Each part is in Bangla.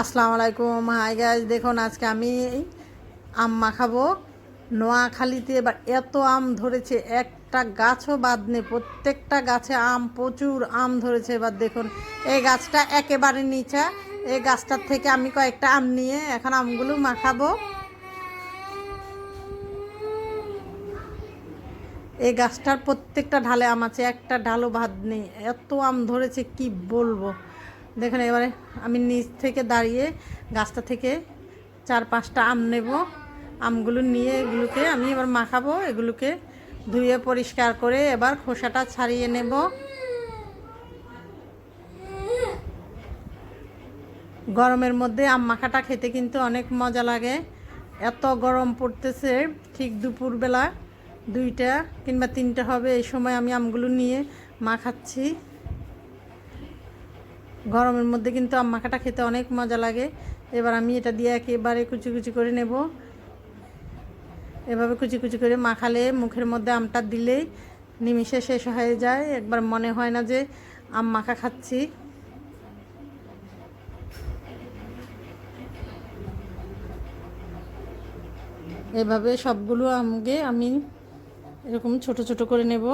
আসসালামু আলাইকুম। হাই গাইজ দেখুন আজকে আমি আম মাখাবো। নোয়াখালীতে এবার এত আম ধরেছে, একটা গাছও বাদ নেই। প্রত্যেকটা গাছে আম, প্রচুর আম ধরেছে। এবার দেখুন, এই গাছটা একেবারে নিচা। এই গাছটার থেকে আমি কয়েকটা আম নিয়ে এখন আমগুলো মাখাবো। এই গাছটার প্রত্যেকটা ঢালে আম আছে, একটা ঢালও ভাত নেই। এত আম ধরেছে, কি বলব? দেখুন এবারে আমি নিচ থেকে দাঁড়িয়ে গাছটা থেকে চার পাঁচটা আম নেব। আমগুলো নিয়ে এগুলোকে আমি এবার মাখাবো। এগুলোকে ধুয়ে পরিষ্কার করে এবার খোসাটা ছাড়িয়ে নেব। গরমের মধ্যে আম মাখাটা খেতে কিন্তু অনেক মজা লাগে। এত গরম পড়তেছে ঠিক দুপুরবেলা দুইটা কিংবা তিনটা হবে এই সময় আমি আমগুলো নিয়ে মাখাচ্ছি। গরমের মধ্যে কিন্তু আম মাখাটা খেতে অনেক মজা লাগে। এবার আমি এটা দিয়ে একেবারে কুচি কুচি করে নেব। এভাবে কুচি কুচি করে মাখালে মুখের মধ্যে আমটা দিলেই নিমিষে শেষ হয়ে যায়। একবার মনে হয় না যে আম মাখা খাচ্ছি। এভাবে সবগুলো আমকে আমি এরকম ছোট ছোট করে নেব।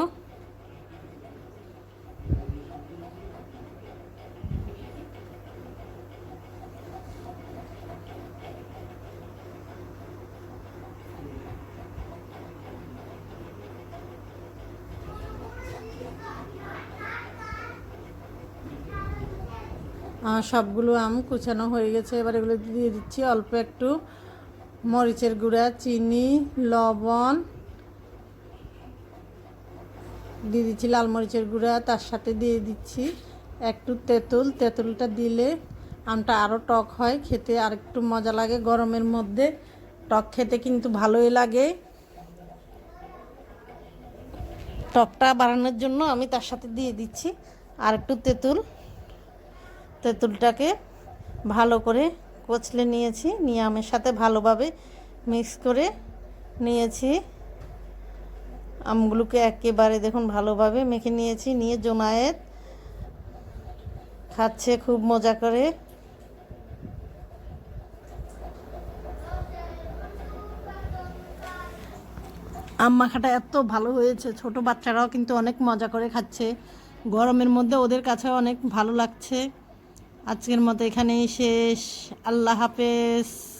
সবগুলো আম কুচানো হয়ে গেছে। এবার এগুলো দিয়ে দিচ্ছি অল্প একটু মরিচের গুঁড়া, চিনি, লবণ। দিয়ে দিচ্ছি লাল মরিচের গুঁড়া, তার সাথে দিয়ে দিচ্ছি একটু তেঁতুল। তেঁতুলটা দিলে আমটা আরও টক হয়, খেতে আর একটু মজা লাগে। গরমের মধ্যে টক খেতে কিন্তু ভালোই লাগে। টকটা বাড়ানোর জন্য আমি তার সাথে দিয়ে দিচ্ছি আর একটু তেঁতুল। তেঁতুলটাকে ভালো করে কচলে নিয়েছি, নিয়ে আমের সাথে ভালোভাবে মিক্স করে নিয়েছি। আমগুলোকে একেবারে দেখুন ভালোভাবে মেখে নিয়েছি, নিয়ে জমায়েত খাচ্ছে খুব মজা করে। আম মাখাটা এত ভালো হয়েছে, ছোট বাচ্চারাও কিন্তু অনেক মজা করে খাচ্ছে। গরমের মধ্যে ওদের কাছে অনেক ভালো লাগছে। আজকের মতো এখানেই শেষ। আল্লাহ হাফেজ।